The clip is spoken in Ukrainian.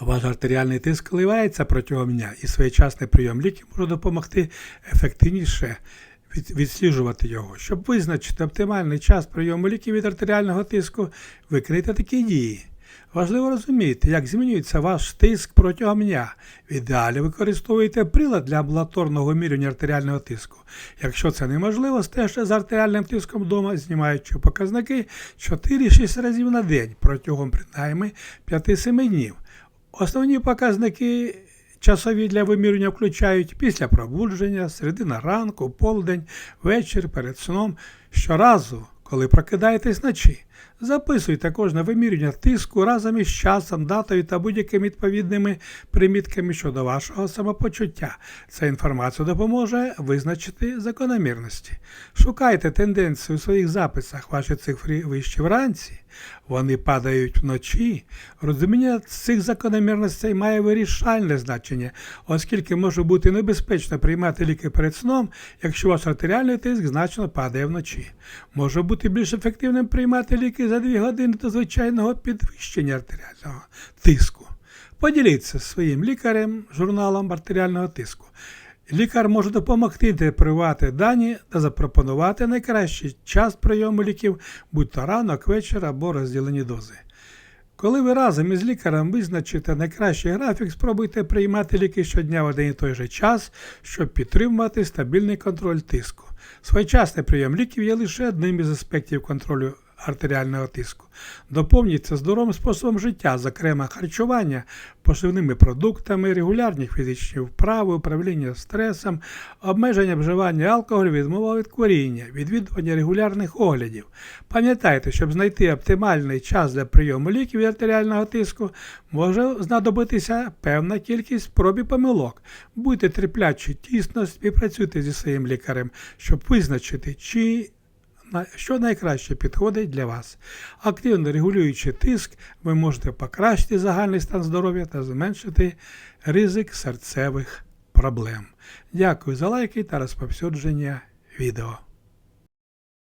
Ваш артеріальний тиск коливається протягом дня, і своєчасний прийом ліків може допомогти ефективніше від- відсліджувати його. Щоб визначити оптимальний час прийому ліків від артеріального тиску, викрийте такі дії. Важливо розуміти, як змінюється ваш тиск протягом дня. В ідеалі використовуйте прилад для амбулаторного вимірювання артеріального тиску. Якщо це неможливо, стежте за артеріальним тиском вдома, знімаючи показники 4-6 разів на день протягом принаймні 5-7 днів. Основні показники часові для вимірювання включають після пробудження, середина ранку, полдень, вечір, перед сном. Щоразу, коли прокидаєтесь вночі, записуйте кожне вимірювання тиску разом із часом, датою та будь-якими відповідними примітками щодо вашого самопочуття. Ця інформація допоможе визначити закономірності. Шукайте тенденцію у своїх записах. Ваші цифри вищі вранці, вони падають вночі. Розуміння цих закономірностей має вирішальне значення, оскільки може бути небезпечно приймати ліки перед сном, якщо ваш артеріальний тиск значно падає вночі. Може бути більш ефективним приймати ліки за 2 години до звичайного підвищення артеріального тиску. Поділіться своїм лікарем журналом артеріального тиску. Лікар може допомогти депривати дані та запропонувати найкращий час прийому ліків, будь то ранок, вечір або розділені дози. Коли ви разом із лікарем визначите найкращий графік, спробуйте приймати ліки щодня в один і той же час, щоб підтримувати стабільний контроль тиску. Своєчасний прийом ліків є лише одним із аспектів контролю артеріального тиску. Доповніть це здоровим способом життя, зокрема харчування, поживними продуктами, регулярні фізичні вправи, управління стресом, обмеження вживання алкоголю, відмова від куріння, відвідування регулярних оглядів. Пам'ятайте, щоб знайти оптимальний час для прийому ліків від артеріального тиску, може знадобитися певна кількість проб і помилок. Будьте терплячі, тісно співпрацюйте зі своїм лікарем, щоб визначити, чи що найкраще підходить для вас. Активно регулюючи тиск, ви можете покращити загальний стан здоров'я та зменшити ризик серцевих проблем. Дякую за лайки та розповсюдження відео.